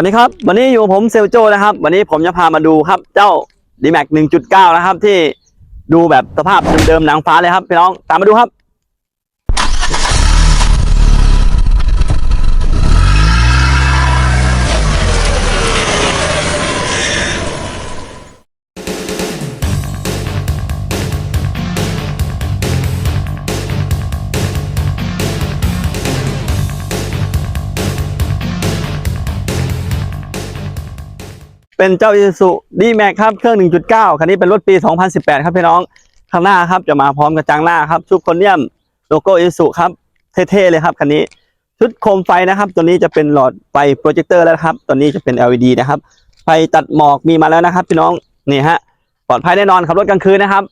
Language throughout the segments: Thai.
วันนี้ครับวันนี้อยู่ผมเซลโจนะครับ วันนี้ผมจะพามาดูครับเจ้า d m a x 1.9 นะครับ ที่ดูแบบสภาพเดิมๆหนังฟ้าเลยครับพี่น้องตามมาดูครับ เป็นเจ้า Isuzu D-Max ครับเครื่อง 1.9 คันนี้เป็นรถปี 2018 ครับพี่น้อง ข้างหน้าครับจะมาพร้อมกับจังหน้าครับ ชุดโครเนียมโลโก้ Isuzu ครับ เท่ๆเลยครับคันนี้ ชุดโคมไฟนะครับ ตัวนี้จะเป็นหลอดไฟโปรเจคเตอร์แล้วครับ ตัวนี้จะเป็น LED นะครับ ไฟตัดหมอกมีมาแล้วนะครับ พี่น้อง นี่ฮะ ปลอดภัยแน่นอนขับรถกลางคืนนะครับ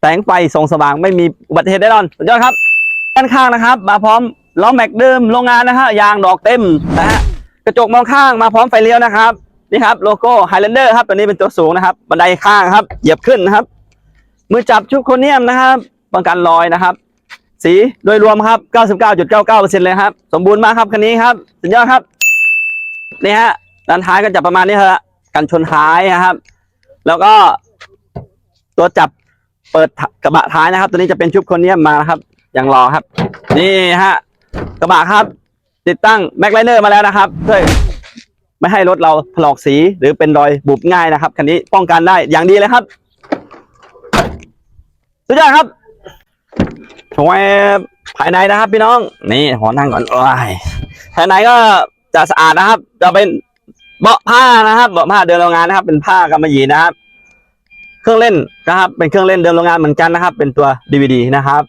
แสงไฟส่องสว่างไม่มีอุบัติเหตุแน่นอน สุดยอดครับ ด้านข้างนะครับ มาพร้อมล้อแม็กเดิมโรงงานนะฮะ ยางดอกเต็มนะฮะ กระจกมองข้างมาพร้อมไฟเลี้ยวนะครับ นี่ครับโลโก้ Highlander ครับตัวนี้เป็นตัวสูงนะครับ บันไดข้างครับ เหยียบขึ้นนะครับ มือจับชุดโครเนียมนะครับป้องกันรอยนะครับ สีโดยรวมครับ 99.99%เลยครับ สมบูรณ์มากครับคันนี้ครับ สุดยอดครับนี่ฮะด้านท้ายก็จะประมาณนี้ฮะกันชนท้ายนะครับ แล้วก็ตัวจับเปิดกระบะท้ายนะครับ ตัวนี้จะเป็นชุดโครเนียมมานะครับอย่างรอครับ นี่ฮะกระบะครับ ติดตั้งแม็กไลเนอร์มาแล้วนะครับเพื่อ ไม่ให้รถเราถลอกสีหรือเป็นรอยบุบง่ายนะครับคันนี้ป้องกันได้อย่างดีเลยครับสุดยอดครับชวยภายในนะครับ พี่น้อง นี่ขอนั่งก่อนโอ้ยภายในก็จะสะอาดนะครับ จะเป็นเบาะผ้านะครับเบาะผ้าเดินโรงงานนะครับ เป็นผ้ากำมะหยี่นะครับ เครื่องเล่นนะครับ เป็นเครื่องเล่นเดินโรงงานเหมือนกันนะครับ เป็นตัว DVD นะครับ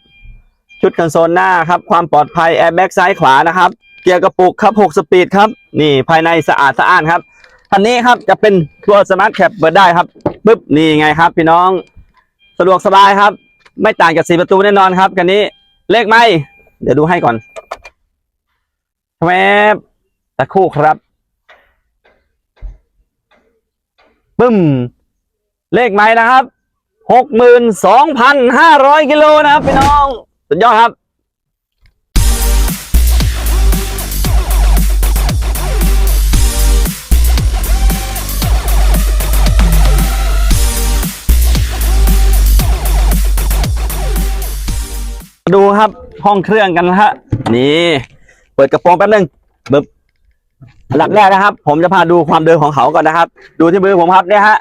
ชุดคอนโซลหน้าครับ ความปลอดภัยแอร์แบ็กซ้ายขวานะครับ กียร์กระปุกครับ6สปีดครับ นี่ภายในสะอาดสะอ้านครับคันนี้ครับจะเป็นตัวสมาร์ทแคปเปิดได้ครับปึ๊บนี่ไงครับ พี่น้องสะดวกสบายครับ ไม่ต่างจากสีประตูแน่นอนครับคันนี้เลขไม่ เดี๋ยวดูให้ก่อนแวบตะคู่ครับปึ้ม เลขไม่นะครับหกหมื่นสองพันห้าร้อยกิโลนะครับ พี่น้อง สุดยอดครับ ดูครับห้องเครื่องกันนะฮะนี่เปิดกระโปรงแป๊บนึงบึบอันดับแรกนะครับ ผมจะพาดูความเดิมของเขาก่อนนะครับ ดูที่มือผมครับเนี่ยฮะ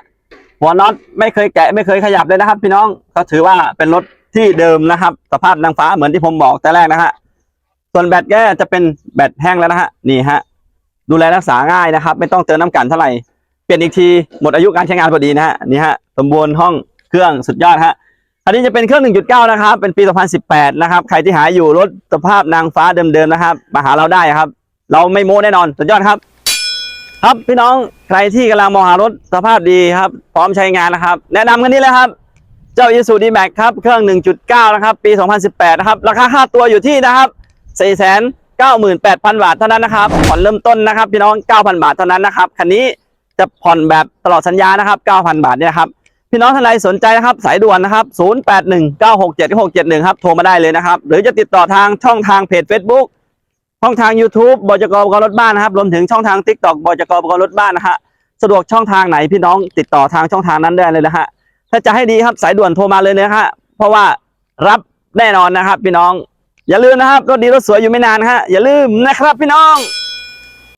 หัวน็อตไม่เคยแกะไม่เคยขยับเลยนะครับ พี่น้องก็ถือว่าเป็นรถที่เดิมนะครับ สภาพนางฟ้าเหมือนที่ผมบอกแต่แรกนะฮะส่วนแบตแกจะเป็นแบตแห้งแล้วนะฮะนี่ฮะดูแลรักษาง่ายนะครับ ไม่ต้องเติมน้ำกันเท่าไหร่เปลี่ยนอีกทีหมดอายุการใช้งานพอดีนะฮะนี่ฮะสมบูรณ์ห้องเครื่องสุดยอดฮะ อันนี้จะเป็นเครื่อง 1.9 นะครับ เป็นปี 2018 นะครับ ใครที่หาอยู่รถสภาพนางฟ้าเดิมๆนะครับ มาหาเราได้ครับ เราไม่โม้แน่นอน สุดยอดครับ ครับพี่น้องใครที่กำลังมองหารถสภาพดีครับ พร้อมใช้งานนะครับ แนะนำคันนี้เลยครับ เจ้า Isuzu D-Max ครับ เครื่อง 1.9 นะครับ ปี 2018 นะครับ ราคาค่าตัวอยู่ที่นะครับ 498,000 บาทเท่านั้นนะครับ ผ่อนเริ่มต้นนะครับ พี่น้อง 9,000 บาทเท่านั้นนะครับ คันนี้จะผ่อนแบบตลอดสัญญานะครับ 9,000 บาทเนี่ยครับ พี่น้องท่านใดสนใจนะครับสายด่วนนะครับ 0819676671 ครับ โทรมาได้เลยนะครับ หรือจะติดต่อทางช่องทางเพจ Facebook ช่องทาง YouTube บจกบกรถบ้านนะครับ รวมถึงช่องทาง TikTok บจกบกรถบ้านนะฮะ สะดวกช่องทางไหนพี่น้องติดต่อทางช่องทางนั้นได้เลยนะฮะ ถ้าจะให้ดีครับสายด่วนโทรมาเลยนะฮะ เพราะว่ารับแน่นอนนะครับ พี่น้อง อย่าลืมนะครับรถดีรถสวยอยู่ไม่นานฮะ อย่าลืมนะครับ พี่น้อง